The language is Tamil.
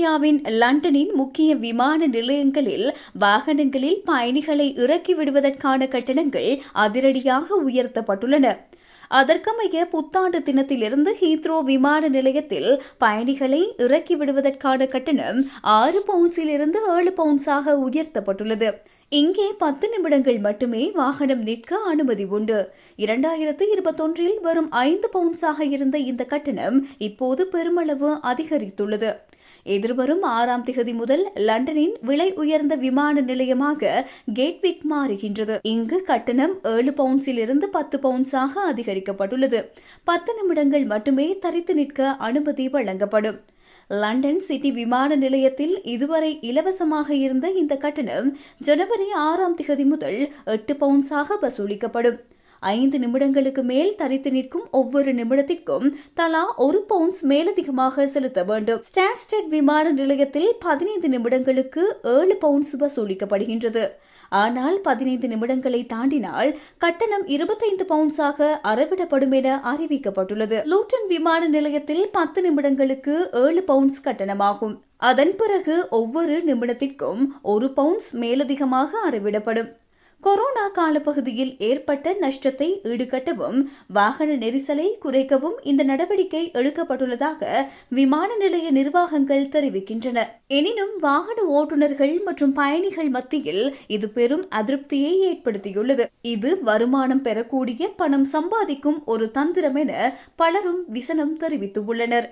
பிரித்தானியாவின் லண்டனின் முக்கிய விமான நிலையங்களில் வாகனங்களில் பயணிகளை இறக்கி விடுவதற்கான கட்டணங்கள் அதிரடியாக உயர்த்தப்பட்டுள்ளன. அதற்கமைய புத்தாண்டு தினத்திலிருந்து ஹீத்ரோ விமான நிலையத்தில் பயணிகளை இறக்கி விடுவதற்கான கட்டணம் ஆறு பவுன்ஸிலிருந்து ஏழு பவுன்ஸாக உயர்த்தப்பட்டுள்ளது. இங்கே பத்து நிமிடங்கள் மட்டுமே வாகனம் நிற்க அனுமதி உண்டு. இரண்டாயிரத்து இருபத்தொன்றில் வரும் ஐந்து பவுன்ஸாக இருந்த இந்த கட்டணம் இப்போது பெருமளவு அதிகரித்துள்ளது. எதிர்வரும் ஆறாம் திகதி முதல் லண்டனின் விலை உயர்ந்த விமான நிலையமாக கேட்விக் மாறுகின்றது. இங்கு கட்டணம் ஏழு பவுன்ஸிலிருந்து பத்து பவுன்ஸாக அதிகரிக்கப்பட்டுள்ளது. பத்து நிமிடங்கள் மட்டுமே தரித்து நிற்க அனுமதி வழங்கப்படும். லண்டன் சிட்டி விமான நிலையத்தில் இதுவரை இலவசமாக இருந்த இந்த கட்டணம் ஜனவரி ஆறாம் திகதி முதல் எட்டு பவுன்ஸாக வசூலிக்கப்படும். ஐந்து நிமிடங்களுக்கு மேல் தரித்து நிற்கும் ஒவ்வொரு நிமிடத்திற்கும் தலா ஒரு பவுன்ஸ் மேலதிகமாக செலுத்த வேண்டும். ஸ்டான்ஸ்டெட் விமான நிலையத்தில் பதினைந்து நிமிடங்களுக்கு ஏழு பவுன்ஸ் வசூலிக்கப்படுகின்றது. ஆனால் பதினைந்து நிமிடங்களை தாண்டினால் கட்டணம் இருபத்தைந்து பவுன்ஸாக அறவிடப்படும் என அறிவிக்கப்பட்டுள்ளது. லூட்டன் விமான நிலையத்தில் பத்து நிமிடங்களுக்கு ஏழு பவுன்ஸ் கட்டணமாகும். அதன் பிறகு ஒவ்வொரு நிமிடத்திற்கும் ஒரு பவுன்ஸ் மேலதிகமாக அறவிடப்படும். கொரோனா காலப்பகுதியில் ஏற்பட்ட நஷ்டத்தை ஈடுகட்டவும் வாகன நெரிசலை குறைக்கவும் இந்த நடவடிக்கை எடுக்கப்பட்டுள்ளதாக விமான நிலைய நிர்வாகங்கள் தெரிவிக்கின்றன. எனினும் வாகன ஓட்டுநர்கள் மற்றும் பயணிகள் மத்தியில் இது பெரும் அதிருப்தியை ஏற்படுத்தியுள்ளது. இது வருமானம் பெறக்கூடிய பணம் சம்பாதிக்கும் ஒரு தந்திரம் என பலரும் விசனம் தெரிவித்துள்ளனர்.